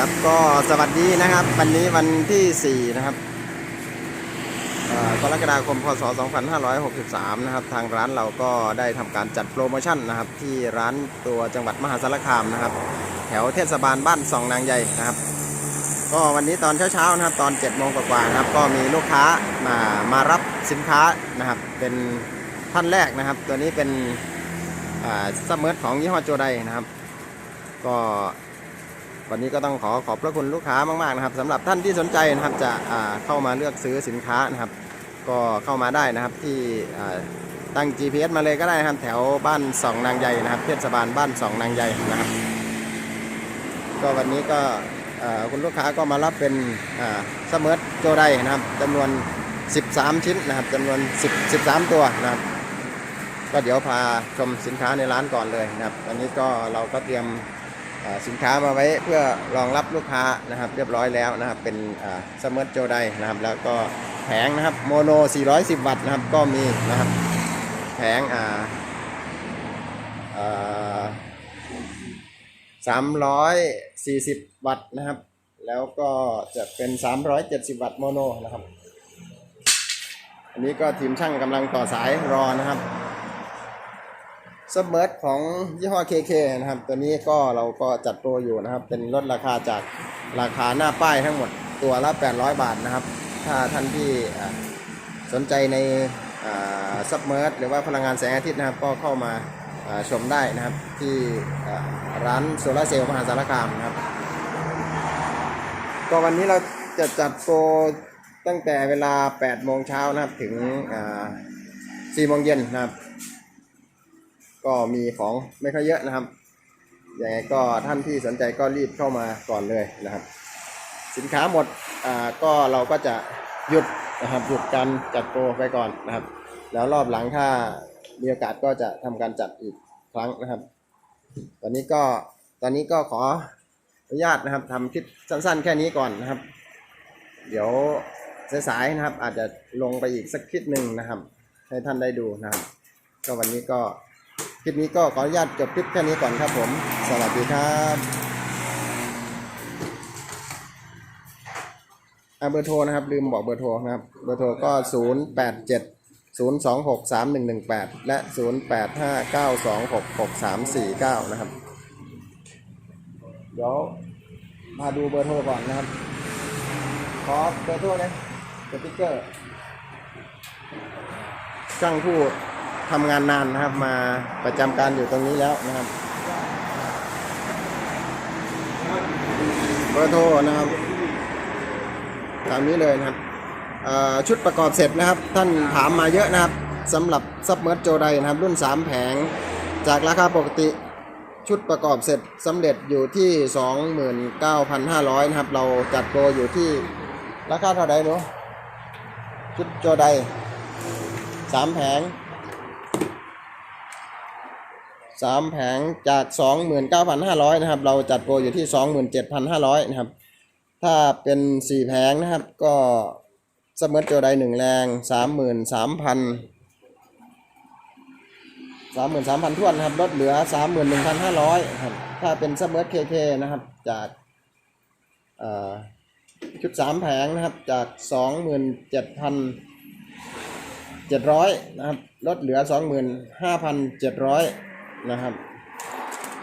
ครับก็สวัสดีนะครับ วันนี้วันที่ 4 นะครับกรกฎาคมพศ 2563 นะครับ ทางร้านเราก็ได้ทำการจัดโปรโมชั่นนะครับ ที่ร้านตัวจังหวัดมหาสารคามนะครับ แถวเทศบาลบ้านสองนางใหญ่นะครับ ก็วันนี้ตอนเช้าๆนะครับ ตอน7โมงกว่าๆนะครับ ก็มีลูกค้ามามารับสินค้านะครับ เป็นท่านแรกนะครับ ตัวนี้เป็นอ่าซัมเมอร์ของยี่ห้อโจไดนะครับ ก็ วันนี้ก็ต้องขอขอบพระคุณลูกค้ามากๆนะครับสำหรับท่านที่สนใจนะครับจะเข้ามาเลือกซื้อสินค้านะครับ ก็เข้ามาได้นะครับที่ตั้ง GPS มาเลยก็ได้นะครับ แถวบ้านสองนางใหญ่นะครับเทศบาลบ้านสองนางใหญ่นะครับ ก็วันนี้ก็คุณลูกค้าก็มารับเป็นเสมอโจไดนะครับจำนวน 13 ชิ้นนะครับจำนวน 10 13 ตัวนะครับก็เดี๋ยวพาชมสินค้าในร้านก่อนเลยนะครับวันนี้ก็เราก็เตรียม สินค้ามาไว้เพื่อรองรับลูกค้านะครับ เรียบร้อยแล้วนะครับ เป็นเสมอโจไดนะครับ แล้วก็แผงนะครับโมโน 410 วัตต์นะครับก็มีนะครับแผงอ่าอ่า340วัตต์นะครับ แล้วก็จะเป็น370วัตต์โมโนนะครับ อันนี้ก็ทีมช่างกำลังต่อสายรอนะครับ ซับเบิร์ดของยี่ห้อ KK นะครับ ตัวนี้ก็เราก็จัดโปรอยู่นะครับ เป็นลดราคาจากราคาหน้าป้ายทั้งหมดตัวละ 800 บาทนะครับ ถ้าท่านที่สนใจในซับเมิร์ดหรือว่าพลังงานแสงอาทิตย์นะครับ ก็เข้ามาชมได้นะครับที่ร้านโซลาเซลล์มหาสารคามนะครับ ก็วันนี้เราจะจัดโปรตั้งแต่เวลา 8 โมงเช้านะครับ ถึงอ่า4โมงเย็นนะครับ ก็มีของไม่ค่อยเยอะนะครับยังไงก็ท่านที่สนใจก็รีบเข้ามาก่อนเลยนะครับ สินค้าหมดอ่าก็เราก็จะหยุดนะครับหยุดการจัดโปรไปก่อนนะครับ แล้วรอบหลังถ้ามีโอกาสก็จะทำการจัดอีกครั้งนะครับ ตอนนี้ก็ตอนนี้ก็ขออนุญาตนะครับทำคลิปสั้นๆ แค่นี้ก่อนนะครับ เดี๋ยวสายๆนะครับ อาจจะลงไปอีกสักคลิปหนึ่งนะครับ ให้ท่านได้ดูนะครับ ก็วันนี้ก็ คลิปนี้ก็ขออนุญาตจบคลิปแค่นี้ก่อนครับผม สวัสดีครับเบอร์โทรนะครับ ลืมบอกเบอร์โทรนะครับ เบอร์โทรก็ 0 8 7 0 2 6 3 1 1 8 และ 0 8 5 9 2 6 6 3 4 9 นะครับ เดี๋ยวมาดูเบอร์โทรก่อนนะครับ ขอเบอร์โทรนะสติ๊กเกอร์ช่างผู้ ทำงานนานนะครับ มาประจำการอยู่ตรงนี้แล้วนะครับเบอร์โทรนะครับตามนี้เลยนะครับชุดประกอบเสร็จนะครับ ท่านถามมาเยอะนะครับสำหรับซับเมอร์โจไดนะครับ รุ่น 3 แผง จากราคาปกติชุดประกอบเสร็จสำเร็จอยู่ที่ 29,500 นะครับ เราจัดโปรอยู่ที่ราคาเท่าไหร่เนาะชุดโจไดสามแผง สามแผงจากสองหมื่นเก้าพันห้าร้อยนะครับ เราจัดโปรอยู่ที่สองหมื่นเจ็ดพันห้าร้อยนะครับ ถ้าเป็นสี่แผงนะครับ ก็เสมอโจไดหนึ่งแรงสามหมื่นสามพันสามหมื่นสามพันทวนนะครับ ลดเหลือสามหมื่นหนึ่งพันห้าร้อยครับ ถ้าเป็นเสมอเคเคนะครับ จากชุดสามแผงนะครับ จากสองหมื่นเจ็ดพันเจ็ดร้อยนะครับ ลดเหลือสองหมื่ นะครับ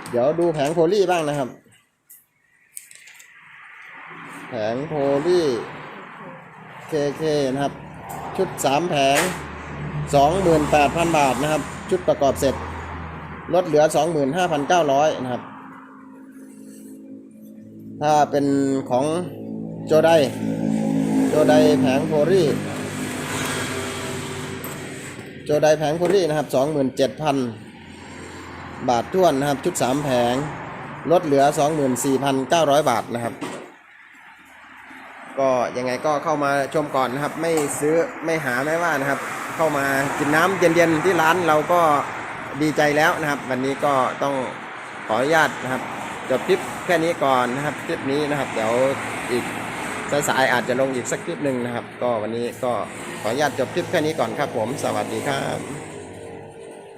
เดี๋ยวดูแผงโพลีบ้างนะครับ แผงโพลีเคเคนะครับ ชุดสามแผงสองหมื่นแปดพันบาทนะครับ ชุดประกอบเสร็จ ลดเหลือสองหมื่นห้าพันเก้าร้อยนะครับ ถ้าเป็นของโจไดโจไดแผงโพลีโจไดแผงโพลีนะครับสองหมื่นเจ็ดพัน บาทท้วนนะครับชุดสามแผง ลดเหลือสองหมื่นสี่พันเก้าร้อยบาทนะครับ ก็ยังไงก็เข้ามาชมก่อนนะครับ ไม่ซื้อไม่หาไม่ว่านะครับ เข้ามากินน้ำเย็นๆที่ร้านเราก็ดีใจแล้วนะครับ วันนี้ก็ต้องขออนุญาตนะครับจบคลิปแค่นี้ก่อนนะครับคลิปนี้นะครับ เดี๋ยวอีกสายๆอาจจะลงอีกสักคลิปหนึ่งนะครับ ก็วันนี้ก็ขออนุญาตจบคลิปแค่นี้ก่อนครับผม สวัสดีครับ